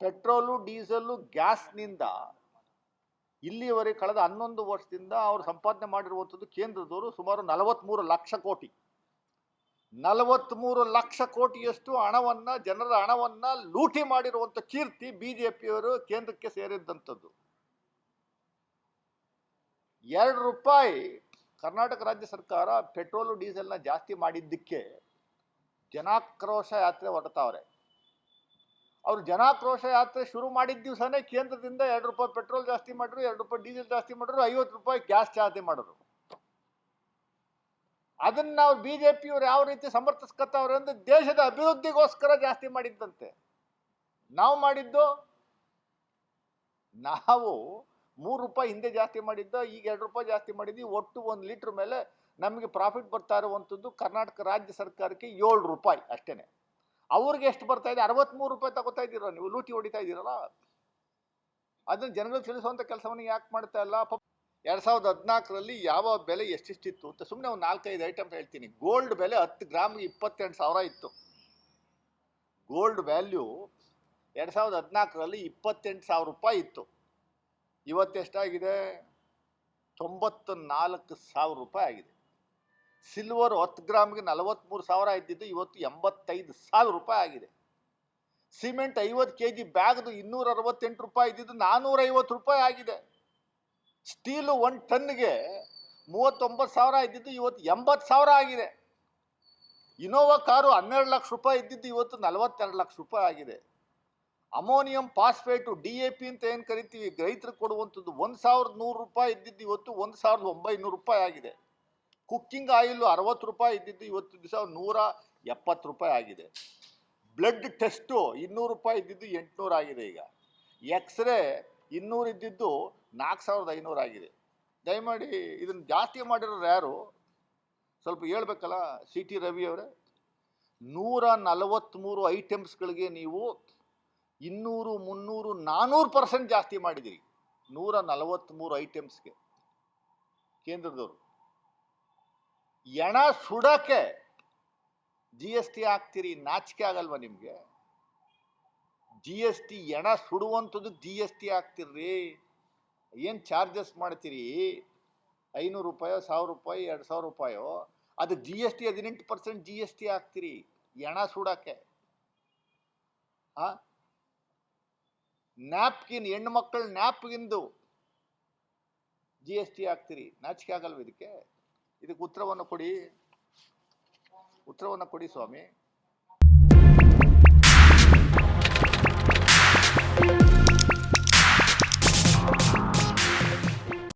Petrol, diesel, ಗ್ಯಾಸ್ನಿಂದ ಇಲ್ಲಿಯವರೆಗೆ ಕಳೆದ ಹನ್ನೊಂದು ವರ್ಷದಿಂದ ಅವರು ಸಂಪಾದನೆ ಮಾಡಿರುವಂಥದ್ದು ಕೇಂದ್ರದವರು ಸುಮಾರು ನಲವತ್ತ್ಮೂರು ಲಕ್ಷ ಕೋಟಿ. ನಲವತ್ತ್ಮೂರು ಲಕ್ಷ ಕೋಟಿಯಷ್ಟು ಹಣವನ್ನು, ಜನರ ಹಣವನ್ನು ಲೂಟಿ ಮಾಡಿರುವಂಥ ಕೀರ್ತಿ ಬಿ ಜೆ ಪಿಯವರು ಕೇಂದ್ರಕ್ಕೆ ಸೇರಿದ್ದಂಥದ್ದು ಎರಡು ರೂಪಾಯಿ ಕರ್ನಾಟಕ ರಾಜ್ಯ ಸರ್ಕಾರ ಪೆಟ್ರೋಲು, ಡೀಸೆಲ್ನ ಜಾಸ್ತಿ ಮಾಡಿದ್ದಕ್ಕೆ ಜನಾಕ್ರೋಶ ಯಾತ್ರೆ ಹೊರತಾವ್ರೆ ಅವರು ಜನಾಕ್ರೋಶ ಯಾತ್ರೆ ಶುರು ಮಾಡಿದ ದಿವಸನೇ ಕೇಂದ್ರದಿಂದ ಎರಡು ರೂಪಾಯಿ ಪೆಟ್ರೋಲ್ ಜಾಸ್ತಿ ಮಾಡಿದ್ರು, ಎರಡು ರೂಪಾಯಿ ಡೀಸೆಲ್ ಜಾಸ್ತಿ ಮಾಡಿದ್ರು, ಐವತ್ತು ರೂಪಾಯಿ ಗ್ಯಾಸ್ ಜಾಸ್ತಿ ಮಾಡಿದ್ರು. ಅದನ್ನ ನಾವು ಬಿ ಜೆ ಪಿಯವ್ರು ಯಾವ ರೀತಿ ಸಮರ್ಥಿಸ್ಕೊತಾವ್ರೆ ಅಂದ್ರೆ ದೇಶದ ಅಭಿವೃದ್ಧಿಗೋಸ್ಕರ ಜಾಸ್ತಿ ಮಾಡಿದ್ದಂತೆ. ನಾವು ಮಾಡಿದ್ದು, ನಾವು ಮೂರು ರೂಪಾಯಿ ಹಿಂದೆ ಜಾಸ್ತಿ ಮಾಡಿದ್ದ, ಈಗ ಎರಡು ರೂಪಾಯಿ ಜಾಸ್ತಿ ಮಾಡಿದ್ವಿ, ಒಟ್ಟು ಒಂದು ಲೀಟ್ರ್ ಮೇಲೆ ನಮಗೆ ಪ್ರಾಫಿಟ್ ಬರ್ತಾ ಇರುವಂಥದ್ದು ಕರ್ನಾಟಕ ರಾಜ್ಯ ಸರ್ಕಾರಕ್ಕೆ ಏಳು ರೂಪಾಯಿ ಅಷ್ಟೇನೆ. ಅವ್ರಿಗೆ ಎಷ್ಟು ಬರ್ತಾ ಇದೆ? ಅರವತ್ತ್ಮೂರು ರೂಪಾಯಿ ತಗೋತಾ ಇದ್ದೀರಾ ನೀವು? ಲೂಟಿ ಹೊಡಿತಾ ಇದ್ದೀರಲ್ಲ? ಅದನ್ನ ಜನಗಳಿಗೆ ತಿಳಿಸುವಂಥ ಕೆಲಸವನ್ನು ಯಾಕೆ ಮಾಡ್ತಾ ಇಲ್ಲ? ಪಾಪ ಎರಡು ಸಾವಿರದ ಹದಿನಾಲ್ಕರಲ್ಲಿ ಯಾವ ಬೆಲೆ ಎಷ್ಟಿಷ್ಟಿತ್ತು ಅಂತ ಸುಮ್ಮನೆ ಒಂದು ನಾಲ್ಕೈದು ಐಟಮ್ ಹೇಳ್ತೀನಿ. ಗೋಲ್ಡ್ ಬೆಲೆ ಹತ್ತು ಗ್ರಾಮ್ಗೆ ಇಪ್ಪತ್ತೆಂಟು ಸಾವಿರ ಇತ್ತು. ಗೋಲ್ಡ್ ವ್ಯಾಲ್ಯೂ ಎರಡು ಸಾವಿರದ ಹದಿನಾಲ್ಕರಲ್ಲಿ ಇಪ್ಪತ್ತೆಂಟು ಸಾವಿರ ರೂಪಾಯಿ ಇತ್ತು. ಇವತ್ತೆಷ್ಟಾಗಿದೆ? ತೊಂಬತ್ತು ನಾಲ್ಕು ಸಾವಿರ ರೂಪಾಯಿ ಆಗಿದೆ. ಸಿಲ್ವರ್ ಹತ್ತು ಗ್ರಾಮ್ಗೆ ನಲವತ್ತ್ಮೂರು ಸಾವಿರ ಇದ್ದಿದ್ದು ಇವತ್ತು ಎಂಬತ್ತೈದು ಸಾವಿರ ರೂಪಾಯಿ ಆಗಿದೆ. ಸಿಮೆಂಟ್ ಐವತ್ತು ಕೆ ಜಿ ಬ್ಯಾಗ್ದು ಇನ್ನೂರ ಅರವತ್ತೆಂಟು ರೂಪಾಯಿ ಇದ್ದಿದ್ದು ನಾನ್ನೂರೈವತ್ತು ರೂಪಾಯಿ ಆಗಿದೆ. ಸ್ಟೀಲು ಒಂದು ಟನ್ಗೆ ಮೂವತ್ತೊಂಬತ್ತು ಸಾವಿರ ಇದ್ದಿದ್ದು ಇವತ್ತು ಎಂಬತ್ತು ಸಾವಿರ ಆಗಿದೆ. ಇನೋವಾ ಕಾರು ಹನ್ನೆರಡು ಲಕ್ಷ ರೂಪಾಯಿ ಇದ್ದಿದ್ದು ಇವತ್ತು ನಲವತ್ತೆರಡು ಲಕ್ಷ ರೂಪಾಯಿ ಆಗಿದೆ. Ammonium phosphate D A P ಅಂತ ಏನು ಕರಿತೀವಿ? ರೈತರಿಗೆ ಕೊಡುವಂಥದ್ದು ಒಂದು ಸಾವಿರದ ನೂರು ರೂಪಾಯಿ ಇದ್ದಿದ್ದು ಇವತ್ತು ಒಂದು ಸಾವಿರದ ಒಂಬೈನೂರು ರೂಪಾಯಿ ಆಗಿದೆ. ಕುಕ್ಕಿಂಗ್ ಆಯಿಲ್ ಅರವತ್ತು ರೂಪಾಯಿ ಇದ್ದಿದ್ದು ಇವತ್ತು ದಿವಸ ನೂರ ಎಪ್ಪತ್ತು ರೂಪಾಯಿ ಆಗಿದೆ. ಬ್ಲಡ್ ಟೆಸ್ಟು ಇನ್ನೂರು ರೂಪಾಯಿ ಇದ್ದಿದ್ದು ಎಂಟುನೂರು ಆಗಿದೆ ಈಗ. ಎಕ್ಸ್ರೇ ಇನ್ನೂರು ಇದ್ದಿದ್ದು ನಾಲ್ಕು ಸಾವಿರದ ಐನೂರು ಆಗಿದೆ. ದಯಮಾಡಿ ಇದನ್ನು ಜಾಸ್ತಿ ಮಾಡಿರೋರು ಯಾರು? ಸ್ವಲ್ಪ ಹೇಳ್ಬೇಕಲ್ಲ ಸಿ ಟಿ ರವಿ ಅವರೇ. ನೂರ ನಲವತ್ತ್ಮೂರು ಐಟಮ್ಸ್ಗಳಿಗೆ ನೀವು ಇನ್ನೂರು, ಮುನ್ನೂರು ನಾನ್ನೂರು ಪರ್ಸೆಂಟ್ ಜಾಸ್ತಿ ಮಾಡಿದಿರಿ ನೂರ ನಲವತ್ತ್ಮೂರು ಐಟಮ್ಸ್ಗೆ. ಕೇಂದ್ರದವರು. ಎಣ ಸುಡಕ್ಕೆ ಜಿ ಎಸ್ ಟಿ ಹಾಕ್ತೀರಿ ನಾಚಿಕೆ ಆಗಲ್ವಾ ನಿಮಗೆ? ಜಿ ಎಸ್ ಟಿ ಎಣ ಸುಡುವಂಥದ್ದು ಜಿ ಎಸ್ ಟಿ ಹಾಕ್ತಿರ್ರಿ ಏನು ಚಾರ್ಜಸ್ ಮಾಡ್ತೀರಿ? ಐನೂರು ರೂಪಾಯೋ, ಸಾವಿರ ರೂಪಾಯಿ, ಎರಡು ಸಾವಿರ ರೂಪಾಯೋ? ಅದು ಜಿ ಎಸ್ ಟಿ ಹದಿನೆಂಟು ಪರ್ಸೆಂಟ್ ಜಿ ಎಸ್ ಟಿ ಹಾಕ್ತೀರಿ ಎಣ ಸುಡಕ್ಕೆ. ನ್ಯಾಪ್ಕಿನ್, ಹೆಣ್ಣು ನ್ಯಾಪ್ಗಿಂದು ಜಿ ಎಸ್ ಟಿ ಹಾಕ್ತೀರಿ ನಾಚಿಕೆ ಆಗಲ್ವ ಇದಕ್ಕೆ? ಇದಕ್ಕೆ ಉತ್ತರವನ್ನು ಕೊಡಿ. ಉತ್ತರವನ್ನು ಕೊಡಿ ಸ್ವಾಮಿ.